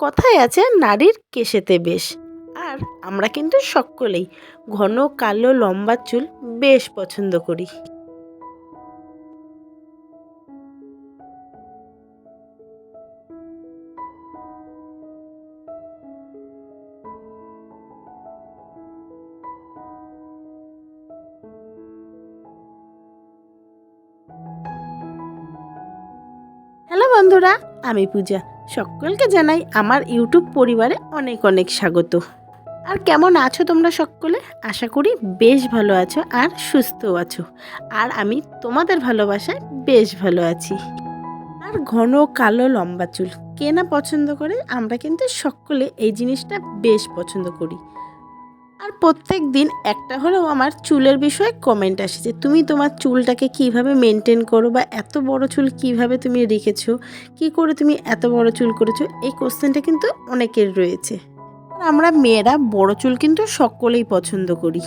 কথায় আছে, নারীর কেশেতে বেশ। আর আমরা কিন্তু সকলেই ঘন, কালো, লম্বা চুল বেশ পছন্দ করি। হ্যালো বন্ধুরা, আমি পূজা। সকলকে জানাই আমার ইউটিউব পরিবারে অনেক অনেক স্বাগত। আর কেমন আছো তোমরা সকলে? আশা করি বেশ ভালো আছো আর সুস্থ আছো। আর আমি তোমাদের ভালোবাসায় বেশ ভালো আছি। আর ঘন কালো লম্বা চুল কেনা পছন্দ করে? আমরা কিন্তু সকলে এই জিনিসটা বেশ পছন্দ করি। আর প্রত্যেক দিন একটা হলেও আমার চুলের বিষয়ে কমেন্ট আসে যে, তুমি তোমার চুলটাকে কীভাবে মেনটেন করো বা এত বড় চুল কীভাবে তুমি রেখেছো? কি করে তুমি এত বড় চুল করেছ? এই কোশ্চেনটা কিন্তু অনেকের রয়েছে। আর আমরা মেয়েরা বড় চুল কিন্তু সকলেই পছন্দ করি।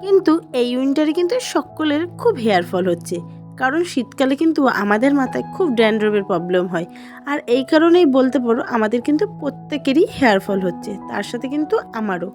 কিন্তু এই উইন্টারে কিন্তু সকলের খুব হেয়ার ফল হচ্ছে। কারণ শীতকালে কিন্তু আমাদের মাথায় খুব ড্যান্ড্রফের প্রবলেম হয়। আর এই কারণেই বলতে পারো আমাদের কিন্তু প্রত্যেকেরই হেয়ার ফল হচ্ছে। তার সাথে কিন্তু আমারও।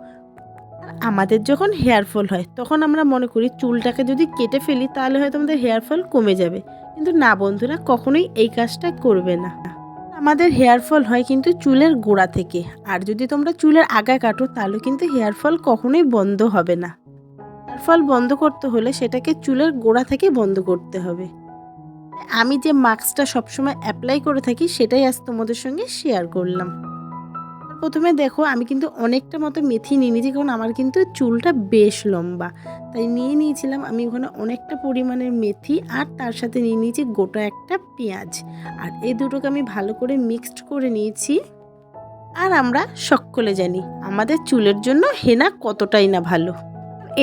আমাদের যখন হেয়ার ফল হয়, তখন আমরা মনে করি চুলটাকে যদি কেটে ফেলি, তাহলে হয়তো আমাদের হেয়ার ফল কমে যাবে। কিন্তু না বন্ধুরা, কখনোই এই কাজটা করবে না। আমাদের হেয়ার ফল হয় কিন্তু চুলের গোড়া থেকে। আর যদি তোমরা চুলের আগায় কাটো, তাহলে কিন্তু হেয়ার ফল কখনোই বন্ধ হবে না। হেয়ার ফল বন্ধ করতে হলে সেটাকে চুলের গোড়া থেকে বন্ধ করতে হবে। আমি যে মাস্কটা সবসময় অ্যাপ্লাই করে থাকি, সেটাই আজ তোমাদের সঙ্গে শেয়ার করলাম। প্রথমে দেখো, আমি কিন্তু অনেকটা মতো মেথি নিয়ে নিয়েছি, কারণ আমার কিন্তু চুলটা বেশ লম্বা। তাই নিয়ে নিয়েছিলাম আমি ওখানে অনেকটা পরিমাণের মেথি, আর তার সাথে নিয়ে নিয়েছি গোটা একটা পেঁয়াজ। আর এই দুটোকে আমি ভালো করে মিক্সড করে নিয়েছি, আর আমরা সকলে জানি আমাদের চুলের জন্য হেনা কতটাই না ভালো।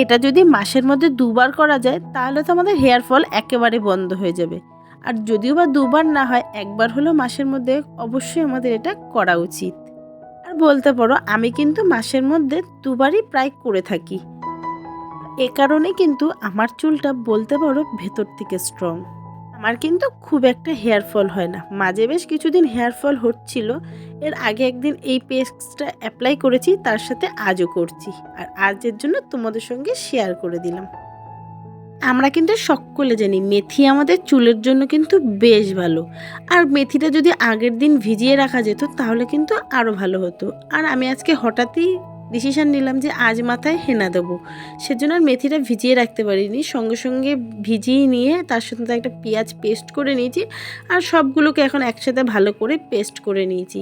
এটা যদি মাসের মধ্যে দুবার করা যায়, তাহলে তো আমাদের হেয়ার ফল একেবারে বন্ধ হয়ে যাবে। আর যদিও বা দুবার না হয়, একবার হলেও মাসের মধ্যে অবশ্যই আমাদের এটা করা উচিত। বলতে পারো, আমি কিন্তু মাসের মধ্যে দুবারই প্রায় করে থাকি। এ কারণে কিন্তু আমার চুলটা বলতে পারো ভেতর থেকে স্ট্রং আমার কিন্তু খুব একটা হেয়ার ফল হয় না। মাঝে বেশ কিছুদিন হেয়ার ফল হচ্ছিল। এর আগে একদিন এই পেস্টটা অ্যাপ্লাই করেছি, তার সাথে আজও করছি। আর আজের জন্য তোমাদের সঙ্গে শেয়ার করে দিলাম। আমরা কিন্তু সকলে জানি, মেথি আমাদের চুলের জন্য কিন্তু বেশ ভালো। আর মেথিটা যদি আগের দিন ভিজিয়ে রাখা যেত, তাহলে কিন্তু আরও ভালো হতো। আর আমি আজকে হঠাৎই ডিসিশান নিলাম যে আজ মাথায় হেনা দেবো। সেজন্য আর মেথিটা ভিজিয়ে রাখতে পারিনি। সঙ্গে সঙ্গে ভিজিয়ে নিয়ে তার সাথে একটা পেঁয়াজ পেস্ট করে নিয়েছি আর সবগুলোকে এখন একসাথে ভালো করে পেস্ট করে নিয়েছি।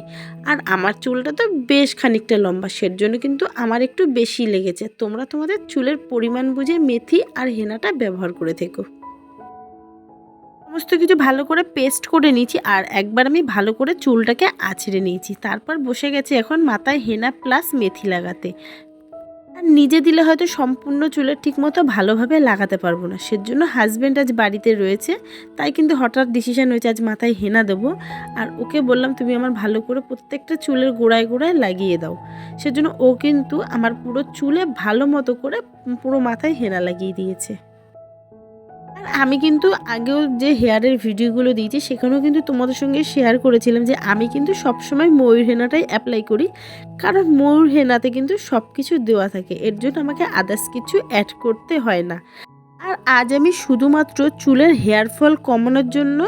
আর আমার চুলটা তো বেশ খানিকটা লম্বা সের জন্য কিন্তু আমার একটু বেশি লেগেছে। তোমরা তোমাদের চুলের পরিমাণ বুঝে মেথি আর হেনাটা ব্যবহার করে থেকো। সমস্ত কিছু ভালো করে পেস্ট করে নিয়েছি আর একবার আমি ভালো করে চুলটাকে আছড়ে নিয়েছি। তারপর বসে গেছে এখন মাথায় হেনা প্লাস মেথি লাগাতে। আর নিজে দিলে হয়তো সম্পূর্ণ চুলের ঠিকমতো ভালোভাবে লাগাতে পারব না। সেজন্য হাজব্যান্ড আজ বাড়িতে রয়েছে, তাই কিন্তু হঠাৎ ডিসিশান হয়েছে আজ মাথায় হেনা দেবো। আর ওকে বললাম, তুমি আমার ভালো করে প্রত্যেকটা চুলের গোড়ায় গোড়ায় লাগিয়ে দাও। সেজন্য ও কিন্তু আমার পুরো চুলে ভালো মতো করে পুরো মাথায় হেনা লাগিয়ে দিয়েছে। আমি কিন্তু আগেও যে হেয়ারের ভিডিওগুলো দিয়েছি, সেখানেও কিন্তু তোমাদের সঙ্গে শেয়ার করেছিলাম যে আমি কিন্তু সবসময় ময়ূর হেনাটাই অ্যাপ্লাই করি। কারণ ময়ূর হেনাতে কিন্তু সব কিছু দেওয়া থাকে, এর জন্য আমাকে আদার্স কিছু অ্যাড করতে হয় না। আর আজ আমি শুধুমাত্র চুলের হেয়ার ফল কমানোর জন্য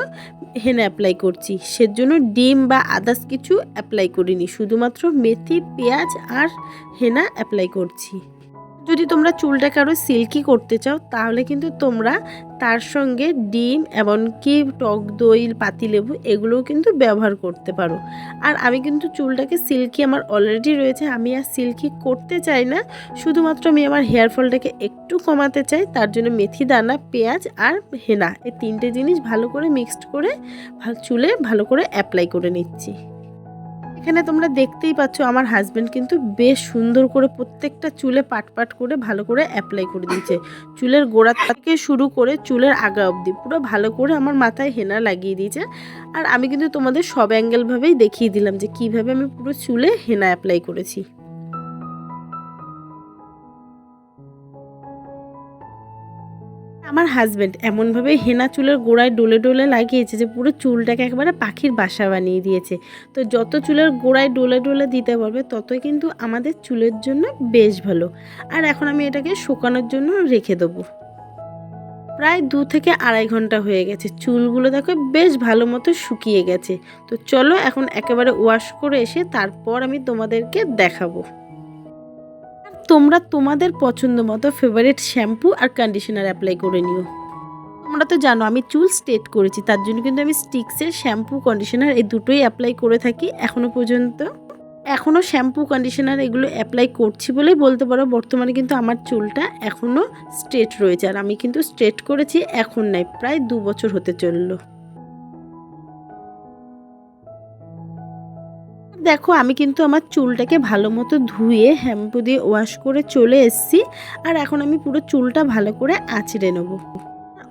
হেনা অ্যাপ্লাই করছি, সেজন্য ডিম বা আদার্স কিছু অ্যাপ্লাই করিনি, শুধুমাত্র মেথি, পেঁয়াজ আর হেনা অ্যাপ্লাই করছি। যদি তোমরা চুলটাকে আরও সিল্কি করতে চাও, তাহলে কিন্তু তোমরা তার সঙ্গে ডিম এমনকি টক দই পাতিলেবু এগুলোও কিন্তু ব্যবহার করতে পারো। আর আমি কিন্তু চুলটাকে সিল্কি আমার অলরেডি রয়েছে, আমি আর সিল্কি করতে চাই না। শুধুমাত্র আমি আমার হেয়ার ফলটাকে একটু কমাতে চাই, তার জন্য মেথি, দানা, পেঁয়াজ আর হেনা, এই তিনটে জিনিস ভালো করে মিক্সড করে, চুলে ভালো করে অ্যাপ্লাই করে নিচ্ছি। এখানে তোমরা দেখতেই পাচ্ছ আমার হাজব্যান্ড কিন্তু বেশ সুন্দর করে প্রত্যেকটা চুলে পাট পাট করে ভালো করে অ্যাপ্লাই করে দিয়েছে। চুলের গোড়া থেকে শুরু করে চুলের আগা অবধি পুরো ভালো করে আমার মাথায় হেনা লাগিয়ে দিয়েছে। আর আমি কিন্তু তোমাদের সব অ্যাঙ্গেলভাবেই দেখিয়ে দিলাম যে কীভাবে আমি পুরো চুলে হেনা অ্যাপ্লাই করেছি। আমার হাজব্যান্ড এমনভাবে হেনা চুলের গোড়ায় ডোলে ডোলে লাগিয়েছে যে পুরো চুলটাকে একবারে পাখির বাসা বানিয়ে দিয়েছে। তো যত চুলের গোড়ায় ডোলে ডোলে দিতে পারবে, ততই কিন্তু আমাদের চুলের জন্য বেশ ভালো। আর এখন আমি এটাকে শুকানোর জন্য রেখে দেবো। প্রায় দু থেকে আড়াই ঘণ্টা হয়ে গেছে। চুলগুলো দেখো বেশ ভালো মতো শুকিয়ে গেছে। তো চলো এখন একেবারে ওয়াশ করে এসে তারপর আমি তোমাদেরকে দেখাবো। তোমরা তোমাদের পছন্দ মতো ফেভারিট শ্যাম্পু আর কন্ডিশনার অ্যাপ্লাই করে নিও। তোমরা তো জানো, আমি চুল স্ট্রেট করেছি, তার জন্য কিন্তু আমি স্টিক্সের শ্যাম্পু কন্ডিশনার এই দুটোই অ্যাপ্লাই করে থাকি এখনও পর্যন্ত। এখনও শ্যাম্পু কন্ডিশনার এগুলো অ্যাপ্লাই করছি বলেই বলতে পারো, বর্তমানে কিন্তু আমার চুলটা এখনও স্ট্রেট রয়েছে, আর আমি কিন্তু স্ট্রেট করেছি, এখন নাই, প্রায় দু বছর হতে চলল। দেখো, আমি কিন্তু আমার চুলটাকে ভালো মতো ধুয়ে শ্যাম্পু দিয়ে ওয়াশ করে চলে এসেছি। আর এখন আমি পুরো চুলটা ভালো করে আঁচড়ে নেব।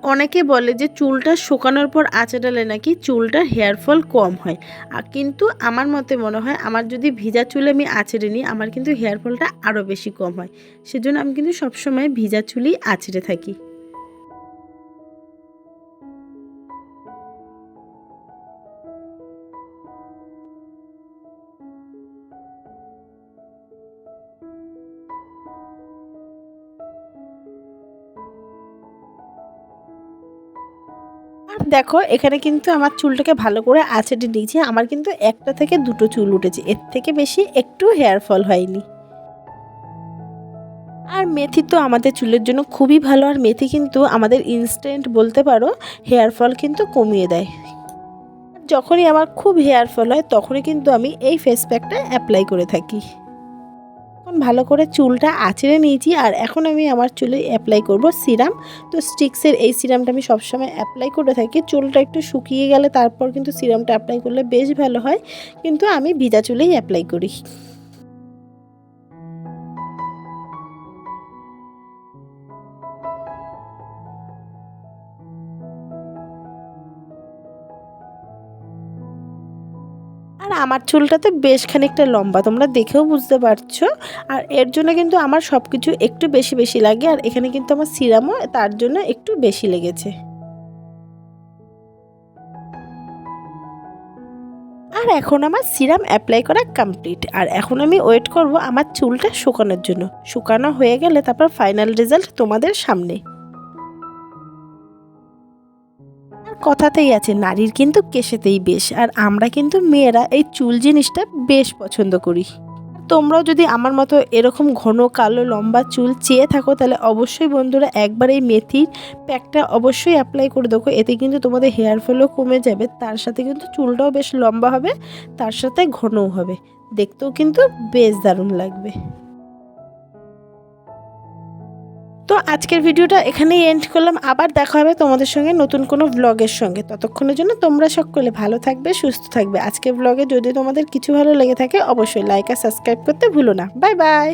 অনেকে বলে যে চুলটা শুকানোর পর আঁচড়ালে নাকি চুলটার হেয়ার ফল কম হয়। আর কিন্তু আমার মতে মনে হয়, আমার যদি ভিজা চুলে আমি আঁচড়ে নিই, আমার কিন্তু হেয়ার ফলটা আরও বেশি কম হয়। সেজন্য আমি কিন্তু সবসময় ভিজা চুলই আঁচড়ে থাকি। দেখো, এখানে কিন্তু আমার চুলটাকে ভালো করে আঁচড়ে নিয়েছি। আমার কিন্তু একটা থেকে দুটো চুল উঠেছে। এর থেকে বেশি একটু হেয়ার ফল হয়নি। আর মেথি তো আমাদের চুলের জন্য খুবই ভালো। আর মেথি কিন্তু আমাদের ইনস্ট্যান্ট বলতে পারো হেয়ার ফল কিন্তু কমিয়ে দেয়। যখনই আমার খুব হেয়ার ফল হয়, তখনই কিন্তু আমি এই ফেস প্যাকটা অ্যাপ্লাই করে থাকি। এখন ভালো করে চুলটা আঁচড়ে নিয়েছি আর এখন আমি আমার চুলে অ্যাপ্লাই করব সিরাম। তো স্টিক্সের এই সিরামটা আমি সবসময় অ্যাপ্লাই করে থাকি। চুলটা একটু শুকিয়ে গেলে তারপর কিন্তু সিরামটা অ্যাপ্লাই করলে বেশ ভালো হয়। কিন্তু আমি ভিজা চুলেই অ্যাপ্লাই করি। আমার চুলটা তো বেশ খানিকটা লম্বা, তোমরা দেখেও বুঝতে পারছ। আর এর জন্য কিন্তু আমার সব কিছু একটু বেশি বেশি লাগে, আর এখানে কিন্তু আমার সিরামও তার জন্য একটু বেশি লেগেছে। আর এখন আমার সিরাম অ্যাপ্লাই করা কমপ্লিট আর এখন আমি ওয়েট করব আমার চুলটা শুকানোর জন্য। শুকানো হয়ে গেলে তারপর ফাইনাল রেজাল্ট তোমাদের সামনে। কথাতেই আছে, নারীর কিন্তু কেশেতেই বেশ, আর আমরা কিন্তু মেয়েরা এই চুল জিনিসটা বেশ পছন্দ করি। তোমরাও যদি আমার মতো এরকম ঘন কালো লম্বা চুল চেয়ে থাকো, তাহলে অবশ্যই বন্ধুরা একবার এই মেথির প্যাকটা অবশ্যই অ্যাপ্লাই করে দেখো, এতে কিন্তু তোমাদের হেয়ার ফলও কমে যাবে, তার সাথে কিন্তু চুলটাও বেশ লম্বা হবে, তার সাথে ঘনও হবে, দেখতেও কিন্তু বেশ দারুণ লাগবে। তো আজকের ভিডিওটা এখানেই এন্ড করলাম। আবার দেখা হবে তোমাদের সঙ্গে নতুন কোনো ব্লগের সঙ্গে। ততক্ষণের জন্য তোমরা সকলে ভালো থাকবে, সুস্থ থাকবে। আজকের ব্লগে যদি তোমাদের কিছু ভালো লেগে থাকে, অবশ্যই লাইক আর সাবস্ক্রাইব করতে ভুলো না। Bye bye